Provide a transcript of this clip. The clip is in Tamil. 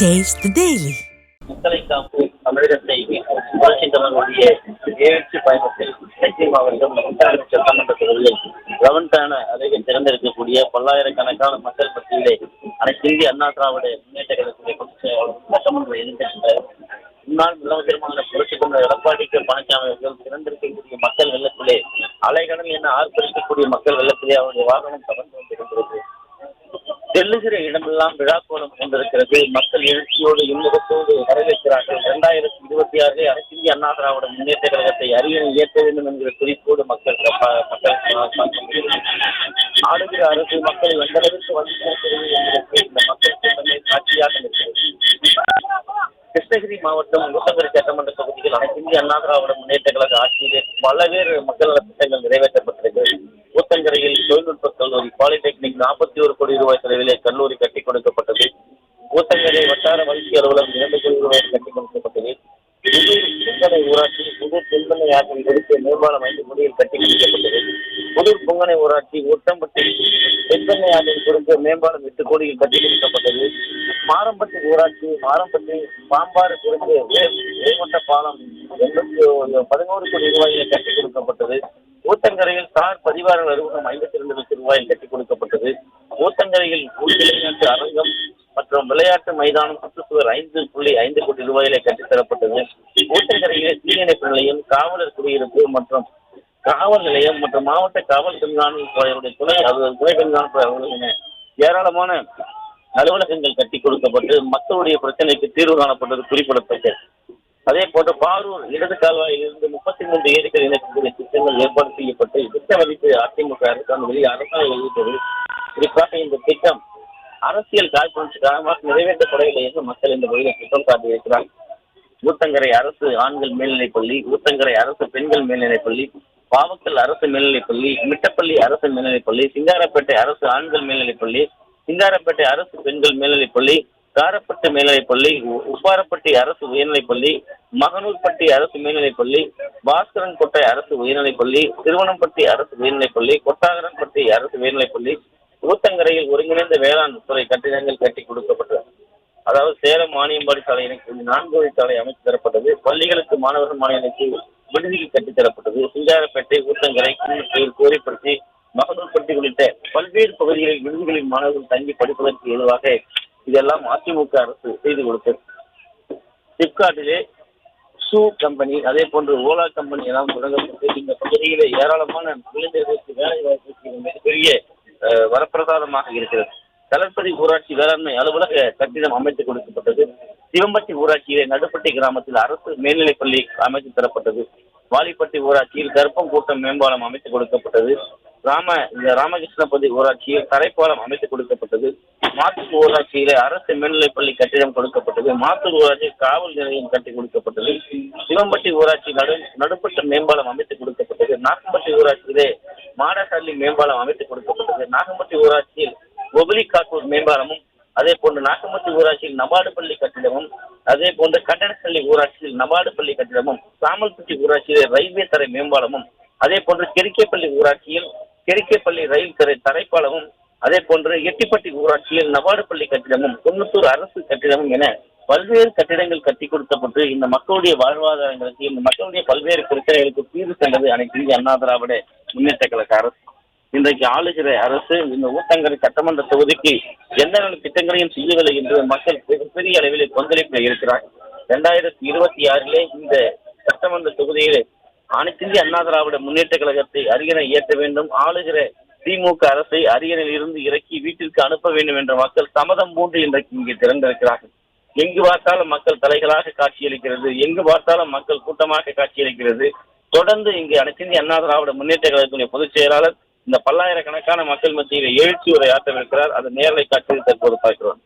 Taste the Daily. முத்தலை காப்பு தமிழகத்தை புரட்சி தமிழர்களுடைய எழுச்சி பயணத்தில் நெல்லை மாவட்டம் முத்தாறு சட்டமன்ற தொகுதியில் லெவன்த்தான அருகே திறந்திருக்கக்கூடிய பல்லாயிரக்கணக்கான மக்கள் மத்தியிலே அனைத்து இந்திய அண்ணா திராவிட முன்னேற்ற கழகத்துடைய பொதுச் செயலாளர் சட்டமன்ற எதிர்க்கட்சியினர் முன்னாள் முதலமைச்சருமான புரட்சி தமிழர் எடப்பாடி கே பழனிசாமி அவர்கள் திறந்திருக்கக்கூடிய மக்கள் வெள்ளத்திலே அலைகடல் என ஆர்ப்பரிக்கக்கூடிய மக்கள் வெள்ளத்திலே அவருடைய வாகனம் கவர்ந்து செல்லுகிற இடமெல்லாம் விழாக்கோலம் கொண்டிருக்கிறது. மக்கள் எழுச்சியோடு இன்முகத்தோடு வரவேற்கிறார்கள். இரண்டாயிரத்தி இருபத்தி ஆறு அரசிந்திய அண்ணா திராவிட முன்னேற்ற கழகத்தை அரியணை இயக்க வேண்டும் என்கிற குறிப்போடு மக்கள் மக்கள் ஆளுகிற அரசு மக்களை எந்த அளவிற்கு வந்து சேர்க்கிறது இந்த மக்கள் கூட்டமே சாட்சியாக இருக்கிறது கிருஷ்ணகிரி மாவட்டம் ஊத்தங்கரை சட்டமன்ற தொகுதியில் அனைத்து இந்திய அண்ணா திராவிட முன்னேற்ற கழக ஆட்சியிலே பல்வேறு மக்கள் நலத் திட்டங்கள் நிறைவேற்றப்பட்டிருக்கிறது ஊத்தங்கரையில் தொழில்நுட்ப கல்லூரி பாலிடெக்னிக் ஒரு கோடி ரூபாய் செலவிலே கல்லூரி கட்டி கொடுக்கப்பட்டது. ஊத்தங்கரை வட்டார வளர்ச்சி அலுவலகம் இரண்டு கோடி ரூபாய் கட்டி கொடுக்கப்பட்டது. புதூர் ஊராட்சி புது தென்மனை ஆற்றின் குறித்து மேம்பாலம் ஐந்து கோடியில் கட்டி கொடுக்கப்பட்டது. புதூர் பொங்கனை ஊராட்சி ஒட்டம்பட்டி தென்பண்ணை ஆற்றின் கொடுத்த மேம்பாலம் எட்டு கோடியில் கட்டி கொடுக்கப்பட்டது. மாரம்பட்டி ஊராட்சி மாரம்பட்டி பாம்பாறு குறுக்கு மேம்பட்ட பாலம் எண்பத்தி பதினோரு கோடி ரூபாயில் கட்டிக் கொடுக்கப்பட்டது. ஊத்தங்கரையில் சார் பதிவாளர் அலுவலகம் ஐம்பத்தி இரண்டு லட்சம் ரூபாயில் கட்டி கொடுக்கப்பட்டது. ஊத்தங்கரையில் அரங்கம் மற்றும் விளையாட்டு மைதானம் சுற்றுச்சுவர் ஐந்து புள்ளி ஐந்து கோடி ரூபாயிலே கட்டித்தரப்பட்டது. ஊத்தங்கரையிலே தீயணைப்பு நிலையம் காவலர் குடியிருப்பு மற்றும் காவல் நிலையம் மற்றும் மாவட்ட காவல் கண்காணிப்பாளருடைய துணை அலுவலர் துணை கண்காணிப்பாளர்கள் என ஏராளமான அலுவலகங்கள் கட்டி கொடுக்கப்பட்டு மக்களுடைய பிரச்சனைக்கு தீர்வு காணப்பட்டது குறிப்பிடத்தக்கது. அதே போன்று பாரூர் இடது கால்வாயில் இருந்து முப்பத்தி மூன்று ஏரிகள் இணைக்கக்கூடிய திட்டங்கள் ஏற்பாடு செய்யப்பட்டு திட்ட மதிப்பு அதிமுக அரசாங்கம் வெளியே அரசாங்கம் வெளியிட்டது. குறிப்பாக இந்த திட்டம் அரசியல் காழ்ப்புணர்ச்சி காரணமாக நிறைவேற்றப்படவில்லை என்று மக்கள் இந்த பகுதியில் குற்றம் சாட்டியிருக்கிறார் ஊத்தங்கரை அரசு ஆண்கள் மேல்நிலைப்பள்ளி ஊத்தங்கரை அரசு பெண்கள் மேல்நிலைப்பள்ளி பாமக்கல் பாவக்கல் அரசு மேல்நிலைப்பள்ளி மிட்டப்பள்ளி அரசு மேல்நிலைப்பள்ளி சிங்காரப்பேட்டை அரசு ஆண்கள் மேல்நிலைப்பள்ளி சிங்காரப்பேட்டை அரசு பெண்கள் மேல்நிலைப்பள்ளி காரப்பட்டு மேல்நிலைப்பள்ளி உ- உப்பாரப்பட்டி அரசு உயர்நிலைப் பள்ளி மகனூர்பட்டி அரசு மேல்நிலைப்பள்ளி பாஸ்கரன்கோட்டை அரசு உயர்நிலைப்பள்ளி திருவனம்பட்டி அரசு உயர்நிலைப்பள்ளி கொட்டாகரன்பட்டி அரசு உயர்நிலைப் பள்ளி ஒருங்கிணைந்த வேளாண் துறை கட்டிடங்கள் கட்டி கொடுக்கப்பட்டது. அதாவது சேலம் மானியம்பாடி சாலை இணைப்பு நான்கு வழி சாலை அமைத்து தரப்பட்டது. பள்ளிகளுக்கு மாணவர்கள் மாணவிகளுக்கு விடுதிகள் கட்டித் தரப்பட்டது. சிங்காரப்பேட்டை ஊத்தங்கரை குன்னத்தூர் கோரிப்பட்டி மகனூர்பட்டி உள்ளிட்ட பல்வேறு பகுதிகளில் விடுதிகளில் மாணவர்கள் தங்கி படிப்பதற்கு ஏதுவாக இதெல்லாம் அதிமுக அரசு செய்து கொடுத்தது. சிப்காட்டிலே ஷூ கம்பெனி அதே போன்று ஓலா கம்பெனி எல்லாம் தொடங்கப்பட்டு இந்த பகுதியிலே ஏராளமான இளைஞர்களுக்கு வேலை வாய்ப்பு இது மிகப்பெரிய வரப்பிரசாதமாக இருக்கிறது. தளர்பதி ஊராட்சி வேளாண்மை அலுவலக கட்டிடம் அமைத்து கொடுக்கப்பட்டது. சிவம்பட்டி ஊராட்சியிலே நடுப்பட்டி கிராமத்தில் அரசு மேல்நிலைப் பள்ளி அமைத்து தரப்பட்டது. வாலிப்பட்டி ஊராட்சியில் கருப்பங்கூட்டம் மேம்பாலம் அமைத்து கொடுக்கப்பட்டது. ராம இந்த ராமகிருஷ்ணபதி ஊராட்சியில் தரைப்பாலம் அமைத்து கொடுக்கப்பட்டது. மாத்தூர் ஊராட்சியிலே அரசு மேல்நிலைப் பள்ளி கட்டிடம் கொடுக்கப்பட்டது. மாத்தூர் ஊராட்சியில் காவல் நிலையம் கட்டி கொடுக்கப்பட்டது. சிவம்பட்டி ஊராட்சி நடு நடுப்பட்ட மேம்பாலம் அமைத்து கொடுக்கப்பட்டது. நாகம்பட்டி ஊராட்சியிலே மாடஹள்ளி மேம்பாலம் அமைத்து கொடுக்கப்பட்டது. நாகம்பட்டி ஊராட்சியில் ஒபலி காட்டூர் மேம்பாலமும் அதே போன்று நாகம்பட்டி ஊராட்சியில் நபாடு பள்ளி கட்டிடமும் அதே போன்று கண்டனப்பள்ளி ஊராட்சியில் நபாடு பள்ளி கட்டிடமும் சாமல்பட்டி ஊராட்சியிலே ரயில்வே தரை மேம்பாலமும் அதே போன்று கெரிக்கேப்பள்ளி ஊராட்சியில் கெரிக்கேப்பள்ளி ரயில் தரை தரைப்பாலமும் அதே போன்று எட்டிப்பட்டி ஊராட்சியில் நபாடு பள்ளி கட்டிடமும் குன்னத்தூர் அரசு கட்டிடமும் என பல்வேறு கட்டிடங்கள் கட்டி கொடுத்தப்பட்டு இந்த மக்களுடைய வாழ்வாதாரங்களுக்கு இந்த மக்களுடைய பல்வேறு பிரச்சனைகளுக்கு தீர்வு கண்டது அனைத்து இந்திய அண்ணா திராவிட முன்னேற்ற கழக அரசு. இன்றைக்கு ஆளுகிற அரசு இந்த ஊத்தங்கரை சட்டமன்ற தொகுதிக்கு எந்த திட்டங்களையும் செய்யவில்லை என்று மக்கள் மிகப்பெரிய அளவில் கொந்தளிப்பில் இருக்கிறார். இரண்டாயிரத்தி இருபத்தி ஆறிலே இந்த சட்டமன்ற தொகுதியிலே அனைத்து இந்திய அண்ணா திராவிட முன்னேற்ற கழகத்தை அரியணை ஏற்ற வேண்டும் ஆளுகிற திமுக அரசை அரியணையில் இருந்து இறக்கி வீட்டிற்கு அனுப்ப வேண்டும் என்ற மக்கள் சம்மதம் பூண்டு இன்றைக்கு இங்கே திறந்திருக்கிறார்கள் எங்கு பார்த்தாலும் மக்கள் தலைகளாக காட்சியளிக்கிறது எங்கு பார்த்தாலும் மக்கள் கூட்டமாக காட்சியளிக்கிறது. தொடர்ந்து இங்கு அனைத்து இந்திய அண்ணா திராவிட முன்னேற்ற கழகத்துடைய பொதுச் செயலாளர் இந்த பல்லாயிரக்கணக்கான மக்கள் மத்தியில் எழுச்சி உரை ஆற்றவிருக்கிறார். அது நேரலை காட்சியில் தற்போது பார்க்கிறோம்.